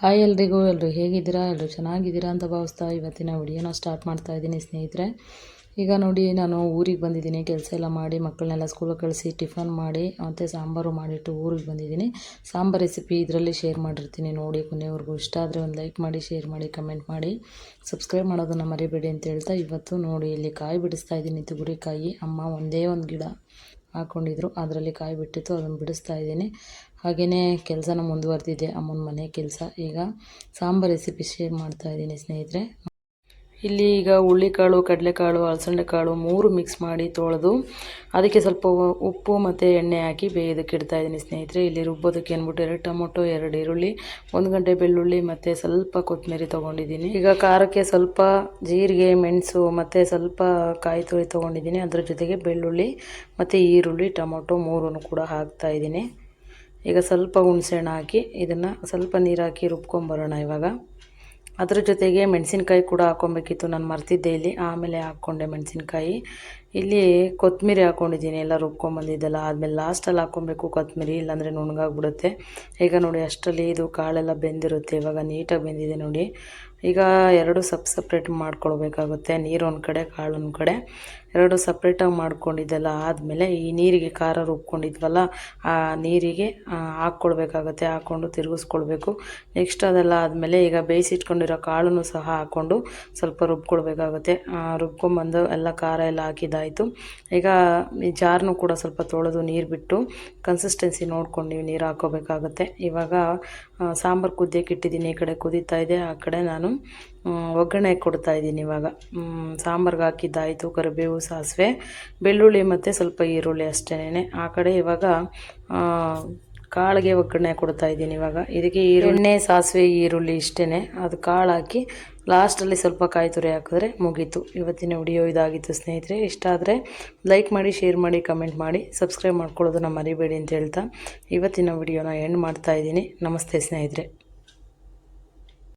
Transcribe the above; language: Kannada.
ಹಾಯ್ ಎಲ್ರಿಗೂ ಎಲ್ಲರೂ ಹೇಗಿದ್ದೀರಾ? ಎಲ್ಲರೂ ಚೆನ್ನಾಗಿದ್ದೀರಾ ಅಂತ ಭಾವಿಸ್ತಾ ಇವತ್ತಿನ ವಿಡಿಯೋನ ಸ್ಟಾರ್ಟ್ ಮಾಡ್ತಾ ಇದ್ದೀನಿ ಸ್ನೇಹಿತರೆ. ಈಗ ನೋಡಿ, ನಾನು ಊರಿಗೆ ಬಂದಿದ್ದೀನಿ. ಕೆಲಸ ಎಲ್ಲ ಮಾಡಿ, ಮಕ್ಕಳನ್ನೆಲ್ಲ ಸ್ಕೂಲಿಗೆ ಕಳಿಸಿ ಟಿಫನ್ ಮಾಡಿ, ಮತ್ತು ಸಾಂಬಾರು ಮಾಡಿಟ್ಟು ಊರಿಗೆ ಬಂದಿದ್ದೀನಿ. ಸಾಂಬಾರು ರೆಸಿಪಿ ಇದರಲ್ಲಿ ಶೇರ್ ಮಾಡಿರ್ತೀನಿ. ನೋಡಿ ಕೊನೆಯವ್ರಿಗೂ ಇಷ್ಟ ಆದರೆ ಒಂದು ಲೈಕ್ ಮಾಡಿ ಶೇರ್ ಮಾಡಿ ಕಮೆಂಟ್ ಮಾಡಿ. ಸಬ್ಸ್ಕ್ರೈಬ್ ಮಾಡೋದನ್ನು ಮರಿಬೇಡಿ ಅಂತ ಹೇಳ್ತಾ ಇವತ್ತು ನೋಡಿ, ಇಲ್ಲಿ ಕಾಯಿ ಬಿಡಿಸ್ತಾ ಇದ್ದೀನಿ. ತುಗುರಿಕಾಯಿ ಅಮ್ಮ ಒಂದೇ ಒಂದು ಗಿಡ. ಹಾಕ್ಕೊಂಡಿದ್ರು ಅದರಲ್ಲಿ ಕಾಯಿ ಬಿಟ್ಟಿತ್ತು, ಅದನ್ನು ಬಿಡಿಸ್ತಾ ಇದ್ದೀನಿ. ಹಾಗೆಯೇ ಕೆಲಸನ ಮುಂದುವರೆದಿದೆ ಅಮ್ಮನ ಮನೆ ಕೆಲಸ. ಈಗ ಸಾಂಬಾರು ರೆಸಿಪಿ ಶೇರ್ ಮಾಡ್ತಾ ಇದ್ದೀನಿ ಸ್ನೇಹಿತರೆ. ಇಲ್ಲಿ ಈಗ ಹುಳ್ಳಿಕಾಳು, ಕಡಲೆಕಾಳು ಅಲಸಂದೆ ಕಾಳು ಮೂರು ಮಿಕ್ಸ್ ಮಾಡಿ ತೊಳೆದು ಅದಕ್ಕೆ ಸ್ವಲ್ಪ ಉಪ್ಪು ಮತ್ತು ಎಣ್ಣೆ ಹಾಕಿ ಬೇಯೋದಕ್ಕೆ ಇಡ್ತಾ ಇದ್ದೀನಿ ಸ್ನೇಹಿತರೆ. ಇಲ್ಲಿ ರುಬ್ಬೋದಕ್ಕೆ ಅಂದ್ಬಿಟ್ಟು ಎರಡು ಟೊಮೊಟೊ, ಎರಡು ಈರುಳ್ಳಿ, ಒಂದು ಗಂಟೆ ಬೆಳ್ಳುಳ್ಳಿ ಮತ್ತು ಸ್ವಲ್ಪ ಕೊತ್ತಂಬರಿ ತೊಗೊಂಡಿದ್ದೀನಿ. ಈಗ ಖಾರಕ್ಕೆ ಸ್ವಲ್ಪ ಜೀರಿಗೆ, ಮೆಣಸು ಮತ್ತು ಸ್ವಲ್ಪ ಕಾಯಿ ತುರಿ ತೊಗೊಂಡಿದ್ದೀನಿ. ಅದ್ರ ಜೊತೆಗೆ ಬೆಳ್ಳುಳ್ಳಿ ಮತ್ತು ಈರುಳ್ಳಿ, ಟೊಮೊಟೊ ಮೂರನ್ನು ಕೂಡ ಹಾಕ್ತಾ ಇದ್ದೀನಿ. ಈಗ ಸ್ವಲ್ಪ ಹುಣಸೆಹಣ್ಣು ಹಾಕಿ ಇದನ್ನು ಸ್ವಲ್ಪ ನೀರು ಹಾಕಿ ರುಬ್ಕೊಂಬರೋಣ ಇವಾಗ. ಅದ್ರ ಜೊತೆಗೆ ಮೆಣಸಿನ್ಕಾಯಿ ಕೂಡ ಹಾಕ್ಕೊಬೇಕಿತ್ತು. ನಾನು ಮರ್ತಿದ್ದೆ ಇಲ್ಲಿ. ಆಮೇಲೆ ಹಾಕ್ಕೊಂಡೆ ಮೆಣಸಿನ್ಕಾಯಿ. ಇಲ್ಲಿ ಕೊತ್ತಂಬರಿ ಹಾಕ್ಕೊಂಡಿದ್ದೀನಿ ಎಲ್ಲ ರುಬ್ಕೊಂಬಂದಿದ್ದೆಲ್ಲ ಆದಮೇಲೆ ಲಾಸ್ಟಲ್ಲಿ ಹಾಕ್ಕೊಬೇಕು ಕೊತ್ತಂಬರಿ, ಇಲ್ಲಾಂದರೆ ನುಣ್ಣಗಾಗ್ಬಿಡುತ್ತೆ ಈಗ ನೋಡಿ, ಅಷ್ಟರಲ್ಲಿ ಇದು ಕಾಳೆಲ್ಲ ಬೆಂದಿರುತ್ತೆ, ಇವಾಗ ನೀಟಾಗಿ ಬೆಂದಿದೆ ನೋಡಿ. ಈಗ ಎರಡು ಸಪ್ ಸಪ್ರೇಟ್ ಮಾಡ್ಕೊಳ್ಬೇಕಾಗುತ್ತೆ, ನೀರು ಒಂದು ಕಡೆ, ಕಾಳು ಒಂದು ಕಡೆ. ಎರಡು ಸಪ್ರೇಟಾಗಿ ಮಾಡ್ಕೊಂಡಿದ್ದೆಲ್ಲ ಆದಮೇಲೆ ಈ ನೀರಿಗೆ ಖಾರ ರುಬ್ಕೊಂಡಿದ್ವಲ್ಲ, ಆ ನೀರಿಗೆ ಹಾಕ್ಕೊಳ್ಬೇಕಾಗುತ್ತೆ, ಹಾಕ್ಕೊಂಡು ತಿರುಗಿಸ್ಕೊಳ್ಬೇಕು. ನೆಕ್ಸ್ಟ್ ಅದೆಲ್ಲ ಆದಮೇಲೆ ಈಗ ಬೇಯಿಸಿಟ್ಕೊಂಡಿರೋ ಕಾಳನ್ನು ಸಹ ಹಾಕ್ಕೊಂಡು ಸ್ವಲ್ಪ ರುಬ್ಕೊಳ್ಬೇಕಾಗುತ್ತೆ. ರುಬ್ಕೊಂಬಂದು ಎಲ್ಲ ಖಾರ ಎಲ್ಲ ಹಾಕಿದ್ದಾಯಿತು ಈಗ ಈ ಜಾರ್ನು ಕೂಡ ಸ್ವಲ್ಪ ತೊಳೆದು ನೀರು ಬಿಟ್ಟು ಕನ್ಸಿಸ್ಟೆನ್ಸಿ ನೋಡ್ಕೊಂಡು ನೀವು ನೀರು ಹಾಕೋಬೇಕಾಗುತ್ತೆ. ಇವಾಗ ಸಾಂಬಾರು ಕುದಿಯಕ್ಕೆ ಇಟ್ಟಿದ್ದೀನಿ, ಈ ಕಡೆ ಕುದೀತಾ ಇದೆ, ಆ ಕಡೆ ನಾನು ಒಗ್ಗರಣೆ ಕೊಡ್ತಾ ಇದ್ದೀನಿ ಇವಾಗ. ಸಾಂಬಾರ್ಗೆ ಹಾಕಿದ್ದಾಯಿತು, ಕರಿಬೇವು, ಸಾಸಿವೆ, ಬೆಳ್ಳುಳ್ಳಿ ಮತ್ತು ಸ್ವಲ್ಪ ಈರುಳ್ಳಿ ಅಷ್ಟೇ ಆ ಕಡೆ ಇವಾಗ ಕಾಳಿಗೆ ಒಗ್ಗರಣೆ ಕೊಡ್ತಾ ಇದ್ದೀನಿ ಇವಾಗ. ಇದಕ್ಕೆ ಎಣ್ಣೆ, ಸಾಸಿವೆ, ಈರುಳ್ಳಿ ಇಷ್ಟೇ ಅದು ಕಾಳು ಹಾಕಿ ಲಾಸ್ಟಲ್ಲಿ ಸ್ವಲ್ಪ ಕಾಯಿ ತುರಿ ಹಾಕಿದ್ರೆ ಮುಗೀತು. ಇವತ್ತಿನ ವಿಡಿಯೋ ಇದಾಗಿತ್ತು ಸ್ನೇಹಿತರೆ. ಇಷ್ಟ ಆದರೆ ಲೈಕ್ ಮಾಡಿ ಶೇರ್ ಮಾಡಿ ಕಮೆಂಟ್ ಮಾಡಿ ಸಬ್ಸ್ಕ್ರೈಬ್ ಮಾಡ್ಕೊಳ್ಳೋದನ್ನ ಮರಿಬೇಡಿ ಅಂತ ಹೇಳ್ತಾ ಇವತ್ತಿನ ವಿಡಿಯೋನ ಎಂಡ್ ಮಾಡ್ತಾ ಇದ್ದೀನಿ. ನಮಸ್ತೆ ಸ್ನೇಹಿತರೆ.